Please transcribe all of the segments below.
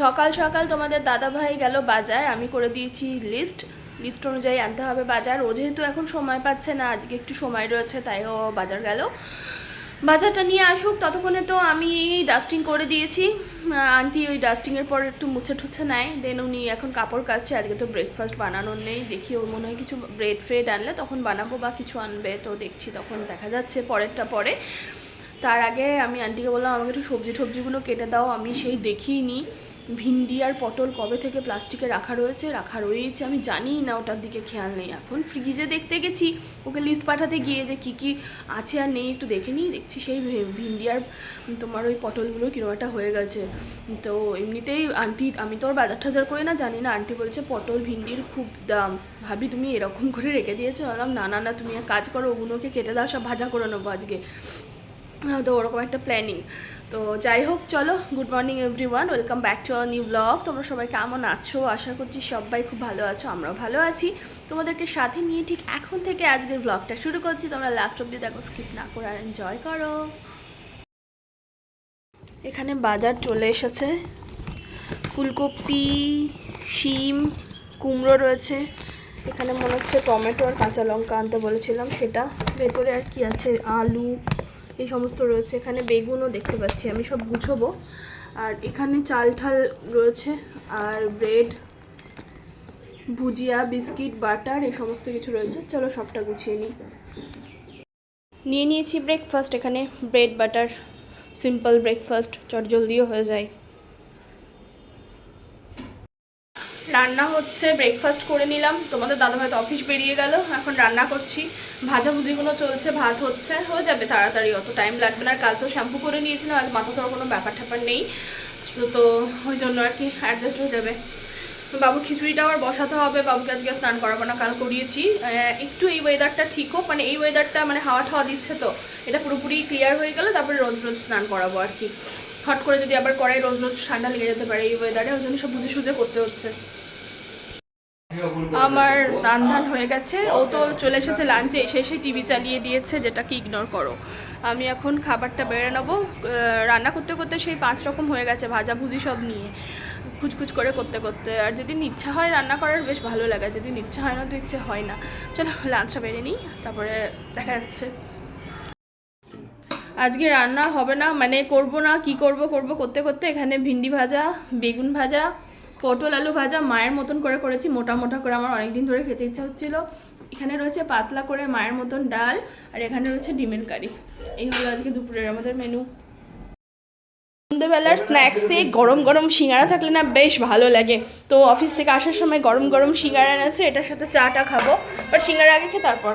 সকাল সকাল তোমাদের দাদা ভাই গেল বাজার, আমি করে দিয়েছি লিস্ট লিস্ট অনুযায়ী আনতে হবে বাজার। ও যেহেতু এখন সময় পাচ্ছে না, আজকে একটু সময় রয়েছে, তাই ও বাজার গেল। বাজারটা নিয়ে আসুক, ততক্ষণে তো আমি ডাস্টিং করে দিয়েছি। আন্টি ওই ডাস্টিংয়ের পর একটু মুছে ঠুছে নেয়। দেন উনি এখন কাপড় কাচছে, আজকে তো ব্রেকফাস্ট বানানোর নেই। দেখি ওর মনে হয় কিছু ব্রেড ফ্রেড আনলে তখন বানাবো বা কিছু আনবে। তো দেখছি তখন দেখা যাচ্ছে পরেরটা পরে। তার আগে আমি আন্টিকে বললাম, আমাকে একটু সবজি টবজিগুলো কেটে দাও, আমি সেই দেখিনি। ভিন্ডি আর পটল কবে থেকে প্লাস্টিকে রাখা রয়েছে রাখা রয়েছে, আমি জানিই না, ওটার দিকে খেয়াল নেই। এখন ফ্রিজে দেখতে গেছি, ওকে লিস্ট পাঠাতে গিয়ে যে কী কী আছে আর নেই, একটু দেখে নিই, দেখছি সেই ভিন্ডি আর তোমার ওই পটলগুলো কিরম একটা হয়ে গেছে। তো এমনিতেই আন্টি আমি তো ওর বাজার টাজার করি না জানি না আন্টি বলছে পটল, ভিন্ডির খুব দাম। ভাবি, তুমি এরকম করে রেখে দিয়েছ? বললাম, না না না, তুমি এক কাজ করো, ওগুলোকে কেটে দাও, সব ভাজা করে নেব আজকে। তো ওরকম একটা প্ল্যানিং তো যাই হোক, চলো good morning everyone welcome back to our new blog তোমরা সবাই কেমন আছো? আশা করছি সবাই খুব ভালো আছো, আমরাও ভালো আছি। তোমাদেরকে সাথে নিয়ে ঠিক এখন থেকে আজকের ব্লগটা শুরু করছি। তোমরা লাস্ট অব্দি দেখো স্কিপ না করে আর এনজয় করো। এখানে বাজার চলে এসেছে। ফুলকপি, শিম, কুমড়ো রয়েছে। এখানে মনে হচ্ছে টমেটো আর কাঁচা লঙ্কা আনতে বলেছিলাম, সেটা ভেতরে আর কি আছে? আলু এই সমস্ত রয়েছে। এখানে বেগুনও দেখতে পাচ্ছি আমি, সব গুছোবো। আর এখানে চাল ঠাল রয়েছে, আর ব্রেড, ভুজিয়া, বিস্কিট, বাটার, এই সমস্ত কিছু রয়েছে। চলো সবটা গুছিয়ে নিই। নিয়ে নিয়েছি ব্রেকফাস্ট এখানে ব্রেড বাটার সিম্পল ব্রেকফাস্ট চটজলদিও হয়ে যায়। রান্না হচ্ছে ব্রেকফাস্ট করে নিলাম। তোমাদের দাদাভাই তো অফিস বেরিয়ে গেল, এখন রান্না করছি। ভাজাভুজিগুলো চলছে, ভাত হচ্ছে, হয়ে যাবে তাড়াতাড়ি, অত টাইম লাগবে না। কাল তো শ্যাম্পু করে নিয়েছিলাম, আজ মাথা ধরার কোনো ব্যাপার ট্যাপার নেই। তো ওই জন্য আর কি অ্যাডজাস্ট হয়ে যাবে। বাবু খিচুড়িটা আবার বসাতে হবে, বাবুকে আজকে স্নান করাবো না, কাল করিয়েছি। একটু এই ওয়েদারটা ঠিক হোক মানে এই ওয়েদারটা মানে হাওয়া ঠাওয়া দিচ্ছে তো, এটা পুরোপুরি ক্লিয়ার হয়ে গেলে তারপরে রোজ রোজ স্নান করাবো আর কি। হট করে যদি আবার করাই, রোজ রোজ ঠান্ডা লেগে যেতে পারে এই ওয়েদারে ওই জন্য সব বুঝে সুঝে করতে হচ্ছে। আমার স্নান ধান হয়ে গেছে। ও তো চলে এসেছে লাঞ্চে এসে এসে টিভি চালিয়ে দিয়েছে যেটাকে ইগনোর করো। আমি এখন খাবারটা বেড়ে নেব। রান্না করতে করতে সেই পাঁচ রকম হয়ে গেছে, ভাজা ভুজি সব নিয়ে। খুচখুচ করে করতে করতে। আর যেদিন ইচ্ছা হয় রান্না করার, বেশ ভালো লাগে। যেদিন ইচ্ছা হয় না, তো ইচ্ছে হয় না। চলো লাঞ্চটা বেড়ে নিই, তারপরে দেখা যাচ্ছে। আজকে রান্না হবে না মানে করব না, কি করব করব করতে করতে এখানে ভিন্ডি ভাজা, বেগুন ভাজা পটল, আলু ভাজা মায়ের মতন করে করেছি, মোটা মোটা করে আমার অনেক দিন ধরে খেতে ইচ্ছা হচ্ছিল। এখানে রয়েছে পাতলা করে মায়ের মতন ডাল, আর এখানে রয়েছে ডিমের কারি। এই হলো আজকে দুপুরের আমাদের মেনু সন্ধ্যেবেলার স্ন্যাক্সে গরম গরম সিঙ্গারা থাকলে না বেশ ভালো লাগে। তো অফিস থেকে আসার সময় গরম গরম সিঙ্গারা এনেছে, এটার সাথে চাটা খাব। বাট সিঙ্গারা আগে খেয়ে তারপর।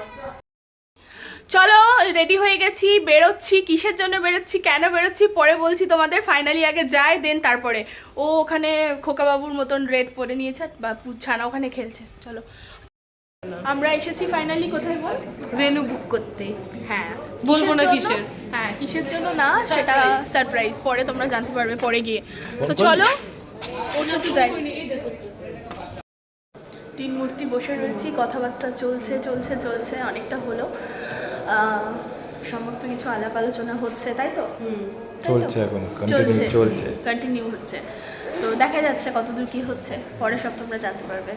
চলো রেডি হয়ে গেছি বেরোচ্ছি কিসের জন্য বেরোচ্ছি কেন বেরোচ্ছি পরে বলছি তোমাদের ফাইনালি আগে যাই দেন তারপরে। ও ওখানে খোকাবাবুর মতন রেড পরে নিয়েছে বা ছানা ওখানে খেলছে চলো। আমরা এসেছি ফাইনালি কোথায় বল? ভেনু বুক করতে। হ্যাঁ। বলব না কিসের। হ্যাঁ কিসের জন্য না সেটা সারপ্রাইজ পরে তোমরা জানতে পারবে পরে গিয়ে। তো চলো ওর সাথে যাই তিন মূর্তি বসে রয়েছি কথাবার্তা চলছে চলছে চলছে অনেকটা হলো। সমস্ত কিছু আলাপ আলোচনা হচ্ছে তাই তো? চলছে এখন, continue চলছে। কন্টিনিউ হচ্ছে। তো দেখা যাচ্ছে কতদূর কি হচ্ছে। পরে সব তোমরা জানতে পারবে।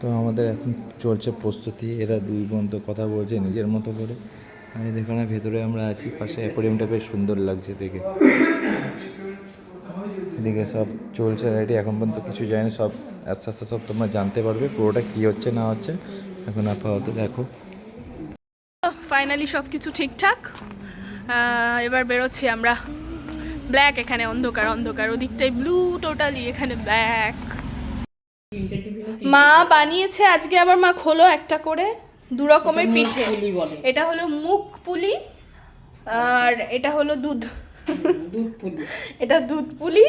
তো আমাদের এখন চলছে প্রস্তুতি। এরা দুই বোন তো কথা বলছে নিজের মতো করে। আমি যেখানে ভেতরে আমরা আছি পাশে অ্যাকোরিয়ামটা বেশ সুন্দর লাগছে দেখে। এদিকে সব চলছে রেডি এখন পর্যন্ত কিছু জানি সব আস্তে আস্তে সব তোমরা জানতে পারবে পুরোটা কী হচ্ছে না হচ্ছে। এখন আপাতত দেখো। ফাইনালি সব কিছু ঠিকঠাক এবার বেরোচ্ছি আমরা। ব্ল্যাক এখানে অন্ধকার অন্ধকার। ওদিকটাই ব্লু টোটালি এখানে ব্ল্যাক মা বানিয়েছে আজকে আবার মা খোলো একটা করে দু রকমের পিঠে। এটা হলো মুখ পুলি আর এটা হলো দুধ। এটা দুধ পুলি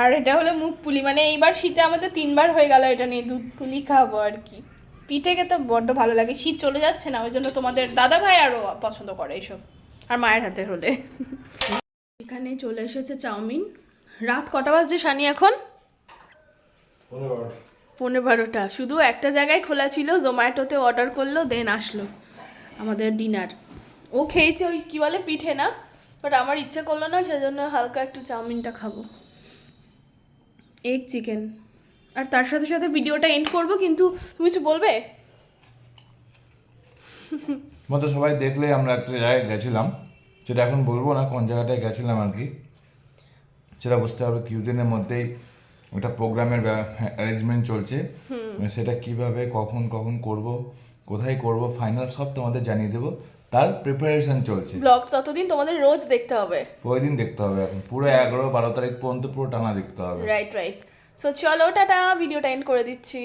আর এটা হলো মুখ পুলি। মানে এইবার শীতে আমাদের তিনবার হয়ে গেল এটা নিয়ে দুধ পুলি খাব আর কি। পিঠে খেতে বড্ড ভালো লাগে। শীত চলে যাচ্ছে না, ওই জন্য তোমাদের দাদা ভাই আরও পছন্দ করে এইসব। আর মায়ের হাতে হলে। এখানে চলে এসেছে চাউমিন। রাত কটা বাজছে সানি এখন? পনেরো বারোটা। শুধু একটা জায়গায় খোলা ছিল, জোম্যাটোতে অর্ডার করল, দেন আসলো আমাদের ডিনার। ও খেয়েছে ওই কী বলে পিঠে না, বাট আমার ইচ্ছে করল না, সেজন্য হালকা একটু চাউমিনটা খাব। এগ চিকেন আর তার সাথে সাথে ভিডিওটা এন্ড করব কিন্তু তুমি কিছু বলবে? মতো সবাই দেখলে আমরা একটা জায়গায় গেছিলাম সেটা এখন বলব না কোন জায়গাটায় গেছিলাম আর কি। সেটা বুঝতে হবে কিছুদিনের মধ্যেই একটা প্রোগ্রামের অ্যারেঞ্জমেন্ট চলছে। সেটা কীভাবে কখন কখন করব কোথায় করব ফাইনাল সব তোমাদের জানিয়ে দেবো। তার প্রিপারেশন চলছে। ব্লগ ততদিন তোমাদের রোজ দেখতে হবে। প্রতিদিন দেখতে হবে এখন। পুরো এগারো বারো তারিখ পর্যন্ত পুরো টানা দেখতে হবে। রাইট রাইট সো চলো টাটা ভিডিওটা এন্ড করে দিচ্ছি।